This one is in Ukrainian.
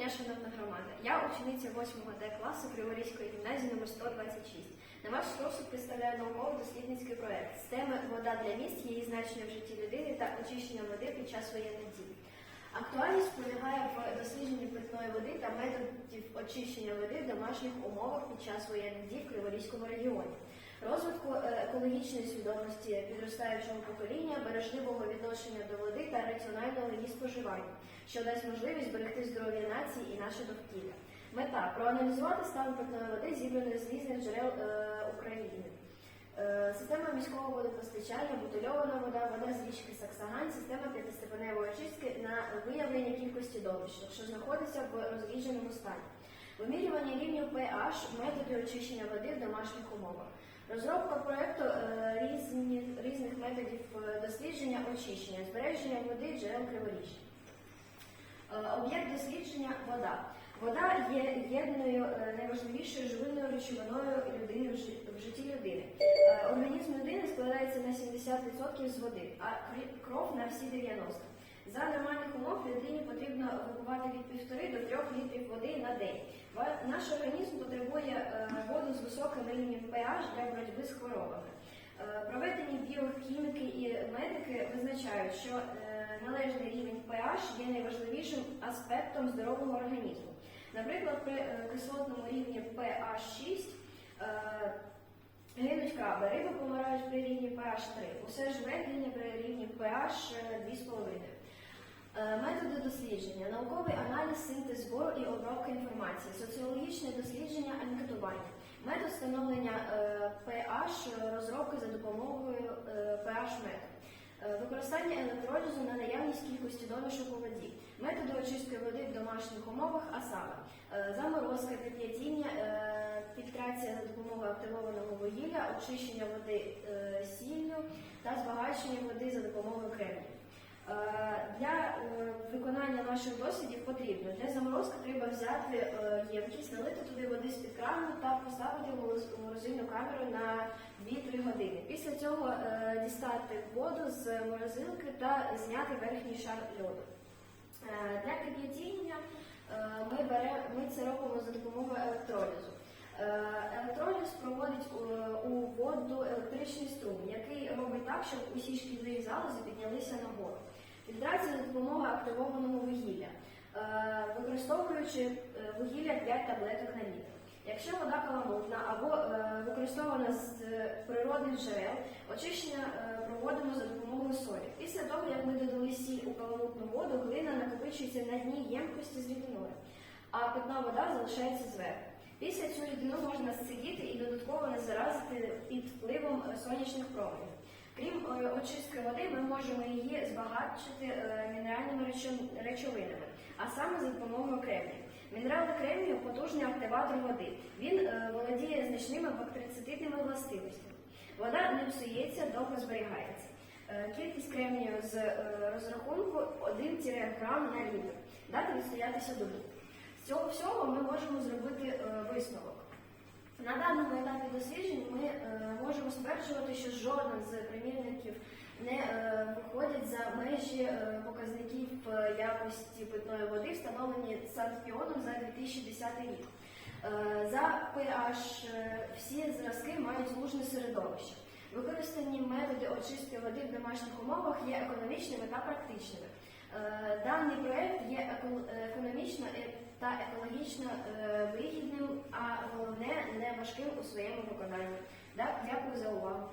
дня, шановна громада. Я учениця 8 Д класу Криворізької гімназії номер 126. На ваш розсуд представляю науково-дослідницький проект з теми Вода для міст, її значення в житті людини та очищення води під час воєнних дій. Актуальність полягає в дослідженні питної води та методів очищення води в домашніх умовах під час воєнних дій в Криворізькому регіоні. Розвитку е, екологічної свідомості підростаючого покоління, бережливого відношення до води та раціонального її споживання, що дасть можливість зберегти здоров'я нації і наше довкілля. Мета проаналізувати стан питної води, зібраної з різних джерел е, України. Е, Система міського водопостачання, бутильована вода, вода з річки Саксагань, система п'ятистепеневої очистки на виявлення кількості домішок, що знаходиться в розрідженому стані. Вимірювання рівнів pH, методи очищення води в домашніх умовах. Розробка проєкту е, різні, різних методів е, дослідження очищення, збереження води джерел криворіжжя. Е, Об'єкт дослідження вода. Вода є єдною найважливішою живильною речовиною людини в житті людини. Організм людини складається на 70% з води, а кров на всі 90%. За нормальних умов людині потрібно випивати від 1,5 до 3 літрів води на день. Наш організм потребує е, воду з високим рівнем pH для боротьби з хворобами. Е, Проведені біохіміки і медики визначають, що е, належний рівень pH є найважливішим аспектом здорового організму. Наприклад, при кислотному рівні pH 6 е, гинуть краби, риби помирають при рівні pH 3, усе живе гине при рівні pH е, 2,5. Е, Методи дослідження, науковий аналіз, синтез збору і обробка інформації, соціологічне дослідження, анкетування, метод встановлення е, pH, розробки за допомогою е, pH методу. Е, Використання електролізу на наявність кількості домішок у воді, методи очистки води в домашніх умовах, а саме е, заморозка, кип'ятіння, е, фільтрація за допомогою активованого вугілля, очищення води е, сіллю та збагачення води за допомогою кремнію. Наших дослідів потрібно для заморозки треба взяти е, ємкість, налити туди води з-під крану та поставити морозильну камеру на 2-3 години. Після цього е, дістати воду з морозилки та зняти верхній шар льоду. Е, Для кип'ятіння ми, ми це робимо за допомогою електролізу. Електроліз проводить у- воду електричний струм, який робить так, щоб усі шкідливі залози піднялися нагору. Фільтрація за допомогою активованого використовуючи е, вугілля 5 таблеток на літр. Якщо вода каламутна або е, використована з е, природних джерел, очищення проводимо за допомогою солі. Після того, як ми додали сіль у каламутну воду, глина накопичується на дні ємкості з рідиною, а питна вода залишається зверху. Після цю рідину можна сцедіти і додатково не заразити під впливом сонячних променів. Крім очистки води, ми можемо її збагачити мінеральними речовинами, а саме. Мінерал кремнію потужний активатор води. Він е, володіє значними бактерицидитними властивостями. Вода не псується, довго зберігається. Е, Кількість кремнію з е, розрахунку 1 грам на літр. Дати відстоятися добу. З цього всього ми можемо зробити висновок. На даному етапі досліджень ми е, можемо стверджувати, що жоден з примірників не е, виходить за межі е, показників якості питної води, встановлені Санкт-Піоном за 2010 рік. За pH всі зразки мають лужне середовище. Використані методи очистки води в домашніх умовах є економічними та практичними. Е, даний проєкт є економічно е, та екологічно е, вигідним, а головне не важким у своєму виконанні. Дякую за увагу.